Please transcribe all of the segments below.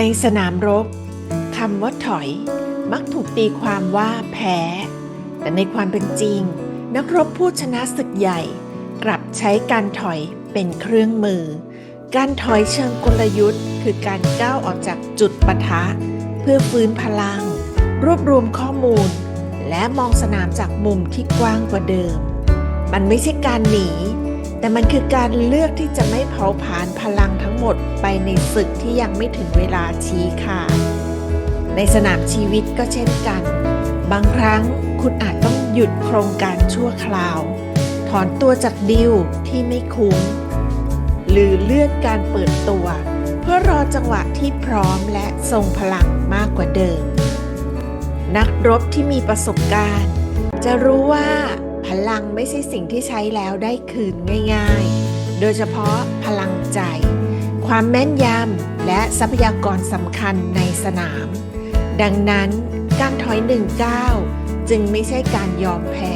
ในสนามรบคำว่าถอยมักถูกตีความว่าแพ้ แต่ในความเป็นจริง นักรบผู้ชนะศึกใหญ่ กลับใช้การถอยเป็นเครื่องมือ การถอยเชิงกลยุทธ์ คือการก้าวออกจากจุดปะทะ เพื่อฟื้นพลัง รวบรวมข้อมูล และมองสนามจากมุมที่กว้างกว่าเดิม มันไม่ใช่การหนี แต่มันคือการเลือกที่จะไม่เผาผลาญพลังทั้งหมดไปในศึกที่ยังไม่ถึงเวลาชี้ขาด ในสนามชีวิตก็เช่นกัน บางครั้งคุณอาจต้องหยุดโครงการชั่วคราว ถอนตัวจากดิวที่ไม่คุ้ม หรือเลื่อนการเปิดตัว เพื่อรอจังหวะที่พร้อมและทรงพลังมากกว่าเดิม นักรบที่มีประสบการณ์ จะรู้ว่า พลังไม่ใช่สิ่งที่ใช้แล้วได้คืนง่าย ๆ โดยเฉพาะพลังใจ ความแม่นยำและทรัพยากรสำคัญในสนาม ดังนั้นการถอยหนึ่งก้าวจึงไม่ใช่การยอมแพ้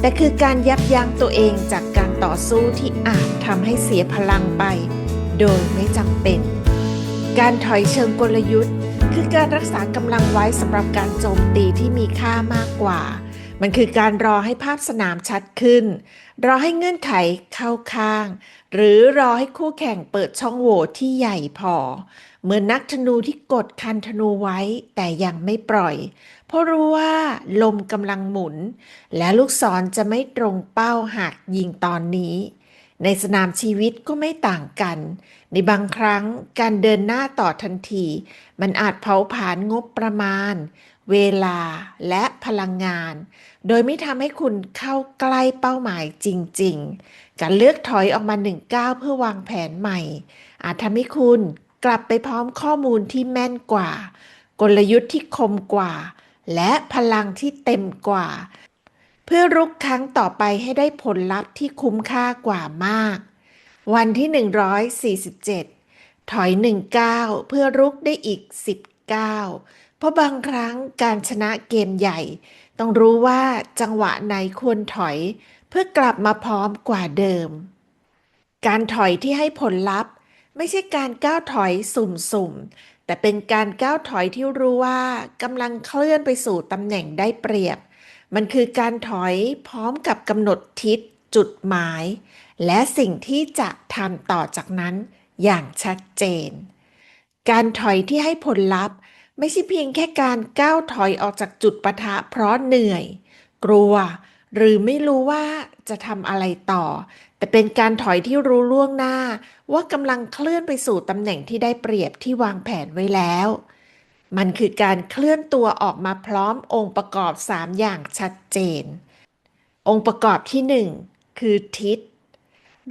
แต่คือการยับยั้งตัวเองจากการต่อสู้ที่อาจทำให้เสียพลังไป โดยไม่จำเป็น การถอยเชิงกลยุทธ์ คือการรักษากำลังไว้สำหรับการโจมตีที่มีค่ามากกว่า มันคือการรอให้ภาพสนามชัดขึ้น รอให้เงื่อนไขเข้าข้าง หรือรอให้คู่แข่งเปิดช่องโหว่ที่ใหญ่พอ เหมือนนักธนูที่กดคันธนูไว้แต่ยังไม่ปล่อย เพราะรู้ว่าลมกำลังหมุน และลูกศรจะไม่ตรงเป้าหากยิงตอนนี้ ในสนามชีวิตก็ไม่ต่างกัน ในบางครั้งการเดินหน้าต่อทันที มันอาจเผาผลาญงบประมาณ เวลาและพลังงาน โดยไม่ทำให้คุณเข้าใกล้เป้าหมายจริง ๆ การเลือกถอยออกมาหนึ่งก้าวเพื่อวางแผนใหม่ อาจทำให้คุณกลับไปพร้อมข้อมูลที่แม่นกว่า กลยุทธ์ที่คมกว่า และพลังที่เต็มกว่า พื่อรุกครั้งต่อไปให้ได้ผลลัพธ์ที่คุ้มค่ากว่ามาก วันที่ 147 ถอยหนึ่งก้าเพื่อรุกได้อีก10ก้าเพราะบางครั้งการชนะเกมใหญ่ ต้องรู้ว่าจังหวะไหนควรถอย เพื่อกลับมาพร้อมกว่าเดิม การถอยที่ให้ผลลัพธ์ ไม่ใช่การก้าวถอยสุ่มๆ แต่เป็นการก้าวถอยที่รู้ว่ากำลังเคลื่อนไปสู่ตำแหน่งได้เปรียบ มันคือการถอยพร้อมกับกำหนดทิศจุดหมาย และสิ่งที่จะทำต่อจากนั้นอย่างชัดเจน การถอยที่ให้ผลลัพธ์ ไม่ใช่เพียงแค่การก้าวถอยออกจากจุดปะทะเพราะเหนื่อย กลัว หรือไม่รู้ว่าจะทำอะไรต่อ แต่เป็นการถอยที่รู้ล่วงหน้า ว่ากำลังเคลื่อนไปสู่ตำแหน่งที่ได้เปรียบที่วางแผนไว้แล้ว มันคือการเคลื่อนตัวออกมาพร้อมองค์ประกอบ 3 อย่างชัดเจน องค์ประกอบที่ 1 คือทิศ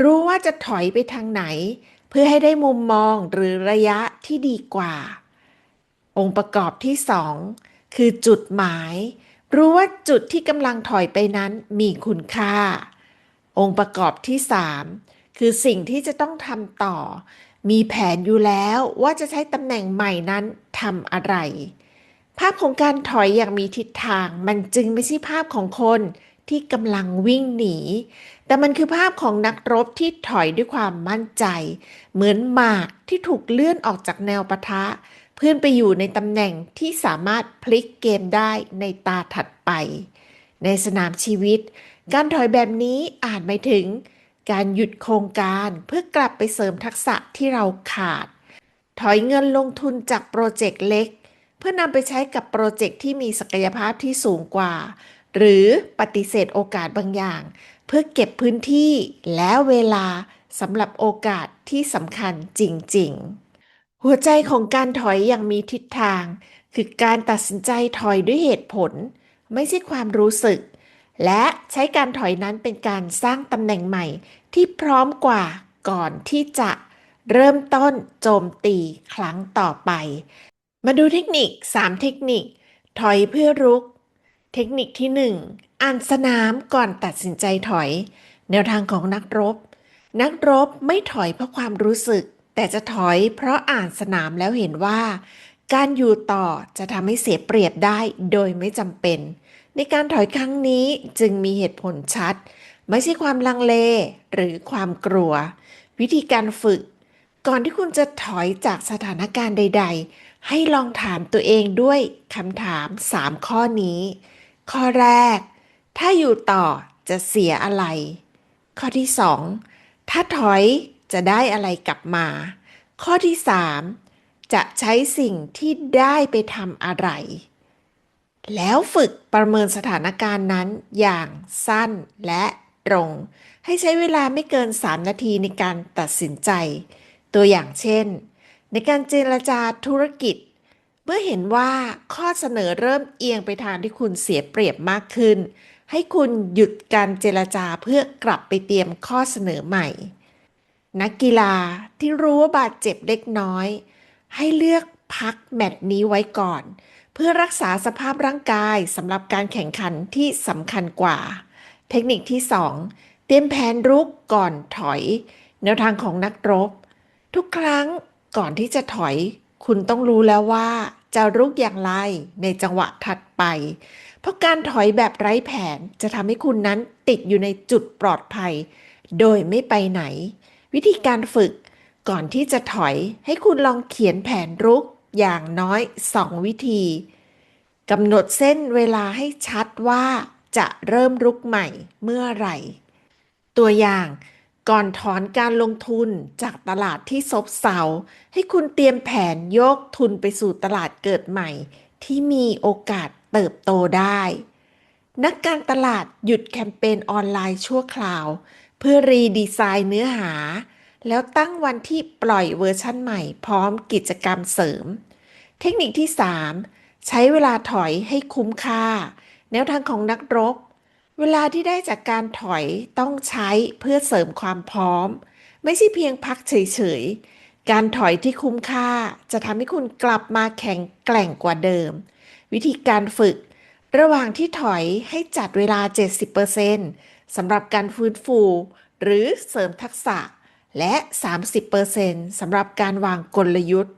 รู้ว่าจะถอยไปทางไหน เพื่อให้ได้มุมมองหรือระยะที่ดีกว่า องค์ประกอบที่ 2 คือจุดหมาย รู้ว่าจุดที่กำลังถอยไปนั้นมีคุณค่า องค์ประกอบที่ 3 คือสิ่งที่จะต้องทำต่อ มีแผนอยู่แล้วว่าจะใช้ตำแหน่งใหม่นั้นทำอะไร ภาพของการถอยอย่างมีทิศทางมันจึงไม่ใช่ภาพของคนที่กำลังวิ่งหนี แต่มันคือภาพของนักรบที่ถอยด้วยความมั่นใจ เหมือนหมากที่ถูกเลื่อนออกจากแนวปะทะ เพื่อนไปอยู่ในตำแหน่งที่สามารถพลิกเกมได้ในตาถัดไป ในสนามชีวิต การถอยแบบนี้อาจหมายถึง การหยุดโครงการเพื่อกลับไปเสริมทักษะที่เราขาด ถอยเงินลงทุนจากโปรเจกต์เล็ก เพื่อนำไปใช้กับโปรเจกต์ที่มีศักยภาพที่สูงกว่า หรือปฏิเสธโอกาสบางอย่าง เพื่อเก็บพื้นที่และเวลาสำหรับโอกาสที่สำคัญจริง ๆ หัวใจของการถอยอย่างมีทิศทาง คือการตัดสินใจถอยด้วยเหตุผล ไม่ใช่ความรู้สึก และใช้การถอยนั้นเป็นการสร้างตำแหน่งใหม่ที่พร้อมกว่าก่อนที่จะเริ่มต้นโจมตีครั้งต่อไป มาดูเทคนิค 3 เทคนิค ถอยเพื่อรุก เทคนิคที่ 1 อ่านสนามก่อนตัดสินใจถอย แนวทางของนักรบ นักรบไม่ถอยเพราะความรู้สึก แต่จะถอยเพราะอ่านสนามแล้วเห็นว่า การอยู่ต่อจะทำให้เสียเปรียบได้โดยไม่จำเป็น ในการถอยครั้งนี้จึงมีเหตุผลชัด ไม่ใช่ความลังเลหรือความกลัว วิธีการฝึก ก่อนที่คุณจะถอยจากสถานการณ์ใด ๆ ให้ลองถามตัวเองด้วยคำถาม 3 ข้อนี้ ข้อแรก ถ้าอยู่ต่อจะเสียอะไร ข้อที่ 2 ถ้าถอยจะได้อะไรกลับมา ข้อที่ 3 จะใช้สิ่งที่ได้ไปทำอะไร แล้วฝึกประเมินสถานการณ์นั้นอย่างสั้นและตรง ให้ใช้เวลาไม่เกิน 3 นาทีในการตัดสินใจ ตัวอย่างเช่น ในการเจรจาธุรกิจ เมื่อเห็นว่าข้อเสนอเริ่มเอียงไปทางที่คุณเสียเปรียบมากขึ้น ให้คุณหยุดการเจรจาเพื่อกลับไปเตรียมข้อเสนอใหม่ นักกีฬาที่รู้ว่าบาดเจ็บเล็กน้อย ให้เลือกพักแมตช์นี้ไว้ก่อนเเพื่อรักษาสภาพร่างกายสำหรับการแข่งขันที่สำคัญกว่า เทคนิคที่ 2 เตรียมแผนรุกก่อนถอย แนวทางของนักรบ ทุกครั้งก่อนที่จะถอย คุณต้องรู้แล้วว่า จะรุกอย่างไรในจังหวะถัดไป เพราะการถอยแบบไร้แผนจะทำให้คุณนั้นติดอยู่ในจุดปลอดภัย โดยไม่ไปไหน วิธีการฝึกก่อนที่จะถอยให้คุณลองเขียนแผนรุก อย่างน้อย 2 วิธีกำหนดเส้นเวลาให้ชัดว่าจะเริ่มรุกใหม่เมื่อไหร่ ตัวอย่างก่อนถอนการลงทุนจากตลาดที่ซบเซาให้คุณเตรียมแผนโยกทุนไปสู่ตลาดเกิดใหม่ ที่มีโอกาสเติบโตได้ นักการตลาดหยุดแคมเปญออนไลน์ชั่วคราว เพื่อรีดีไซน์เนื้อหา แล้วตั้งวันที่ปล่อยเวอร์ชั่นใหม่ พร้อมกิจกรรมเสริม เทคนิคที่ 3 ใช้เวลาถอยให้คุ้มค่า แนวทางของนักรบ เวลาที่ได้จากการถอยต้องใช้เพื่อเสริมความพร้อม ไม่ใช่เพียงพักเฉยๆ การถอยที่คุ้มค่าจะทำให้คุณกลับมาแข็งแกร่งกว่าเดิม วิธีการฝึก ระหว่างที่ถอยให้จัดเวลา 70%สำหรับการฟื้นฟู หรือเสริมทักษะ และ 30%สำหรับการวางกลยุทธ์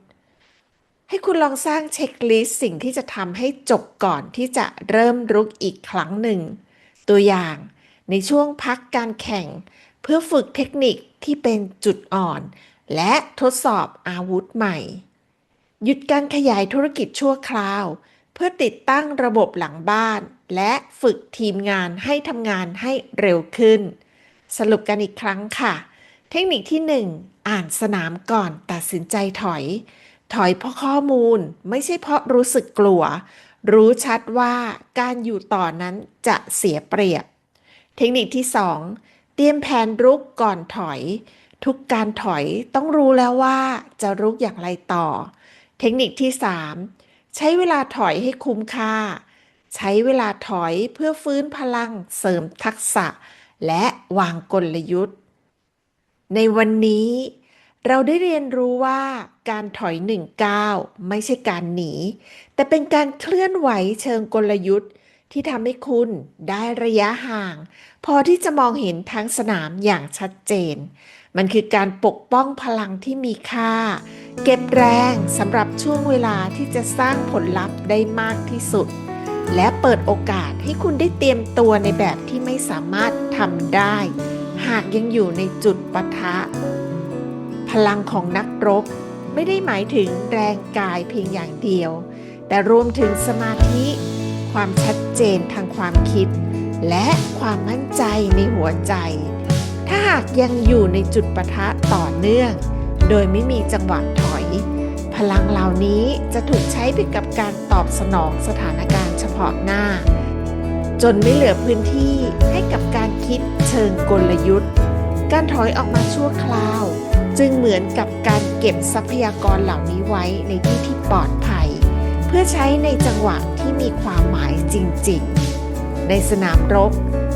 ให้คุณลองสร้างเช็คลิสต์สิ่งที่จะทำให้จบก่อนที่จะเริ่มรุกอีกครั้งหนึ่ง ตัวอย่างในช่วงพักการแข่ง เพื่อฝึกเทคนิคที่เป็นจุดอ่อน และทดสอบอาวุธใหม่ หยุดการขยายธุรกิจชั่วคราว เพื่อติดตั้งระบบหลังบ้าน และฝึกทีมงานให้ทำงานให้เร็วขึ้น สรุปกันอีกครั้งค่ะ เทคนิคที่ 1 อ่านสนามก่อนตัดสินใจถอย ถอยเพราะข้อมูลไม่ใช่เพราะรู้สึกกลัว รู้ชัดว่าการอยู่ต่อนั้นจะเสียเปรียบ เทคนิคที่ 2 เตรียมแผนรุกก่อนถอย ทุกการถอยต้องรู้แล้วว่าจะรุกอย่างไรต่อ เทคนิคที่ 3 ใช้เวลาถอยให้คุ้มค่า ใช้เวลาถอยเพื่อฟื้นพลังเสริมทักษะ และวางกลยุทธ์ ในวันนี้เราได้เรียนรู้ว่าการถอยหนึ่งก้าวไม่ใช่การหนี แต่เป็นการเคลื่อนไหวเชิงกลยุทธ์ ที่ทำให้คุณได้ระยะห่าง พอที่จะมองเห็นทั้งสนามอย่างชัดเจน มันคือการปกป้องพลังที่มีค่า เก็บแรงสำหรับช่วงเวลาที่จะสร้างผลลัพธ์ได้มากที่สุด และเปิดโอกาสให้คุณได้เตรียมตัวในแบบที่ไม่สามารถทำได้ หากยังอยู่ในจุดปะทะ พลังของนักรบไม่ได้หมายถึงแรงกายเพียงอย่างเดียว แต่รวมถึงสมาธิ ความชัดเจนทางความคิด และความมั่นใจในหัวใจ ถ้าหากยังอยู่ในจุดปะทะต่อเนื่อง โดยไม่มีจังหวะถอย พลังเหล่านี้จะถูกใช้ไปกับการตอบสนองสถานการณ์เฉพาะหน้า จนไม่เหลือพื้นที่ให้กับการคิดเชิงกลยุทธ์ การถอยออกมาชั่วคราว จึงเหมือนกับการเก็บทรัพยากรเหล่านี้ไว้ในที่ที่ปลอดภัย เพื่อใช้ในจังหวะที่มีความหมายจริงๆ ในสนามรบ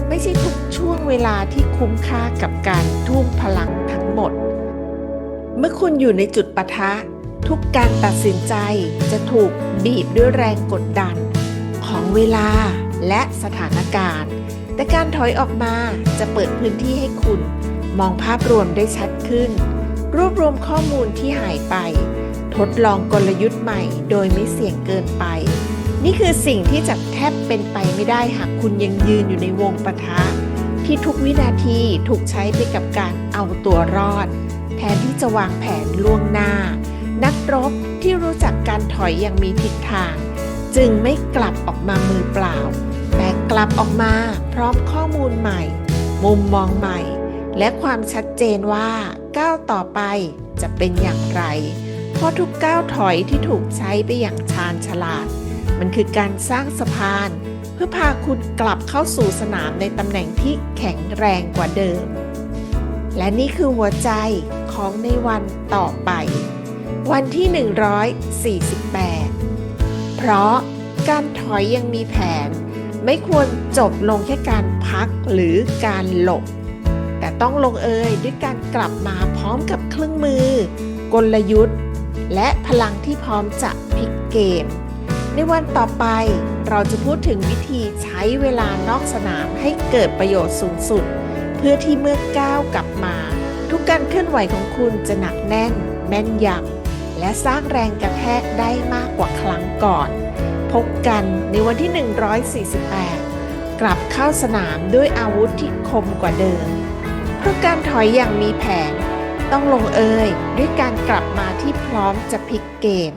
ไม่ใช่ทุกช่วงเวลาที่คุ้มค่ากับการทุ่มพลังทั้งหมด เมื่อคุณอยู่ในจุดปะทะ ทุกการตัดสินใจจะถูกบีบด้วยแรงกดดันของเวลา และสถานการณ์ แต่การถอยออกมาจะเปิดพื้นที่ให้คุณ มองภาพรวมได้ชัดขึ้น รวบรวมข้อมูลที่หายไป ทดลองกลยุทธ์ใหม่โดยไม่เสี่ยงเกินไป นี่คือสิ่งที่จะแทบเป็นไปไม่ได้หากคุณยังยืนอยู่ในวงปะทะ ที่ทุกวินาทีถูกใช้ไปกับการเอาตัวรอด แทนที่จะวางแผนล่วงหน้า นักรบที่รู้จักการถอยอย่างมีทิศทาง จึงไม่กลับออกมามือเปล่า แต่กลับออกมาพร้อมข้อมูลใหม่ มุมมองใหม่ และความชัดเจนว่าก้าวต่อไปจะเป็นอย่างไร เพราะทุกก้าวถอยที่ถูกใช้ไปอย่างชาญฉลาด มันคือการสร้างสะพาน เพื่อพาคุณกลับเข้าสู่สนามในตำแหน่งที่แข็งแรงกว่าเดิม และนี่คือหัวใจของในวันต่อไป วันที่ 148 เพราะการถอยยังมีแผน ไม่ควรจบลงแค่การพักหรือการหลบ แต่ต้องลงเอยด้วยการกลับมาพร้อมกับเครื่องมือ กลยุทธ์ และพลังที่พร้อมจะพลิกเกม ในวันต่อไปเราจะพูดถึงวิธีใช้เวลานอกสนามให้เกิดประโยชน์สูงสุด เพื่อที่เมื่อก้าวกลับมา ทุกการเคลื่อนไหวของคุณจะหนักแน่น แม่นยำและสร้างแรงกระแทกได้มากกว่าครั้งก่อน พบกันในวันที่ 148 กลับเข้าสนามด้วยอาวุธที่คมกว่าเดิม เพราะการถอยอย่างมีแผน ต้องลงเอยด้วยการกลับมาที่พร้อมจะพลิกเกม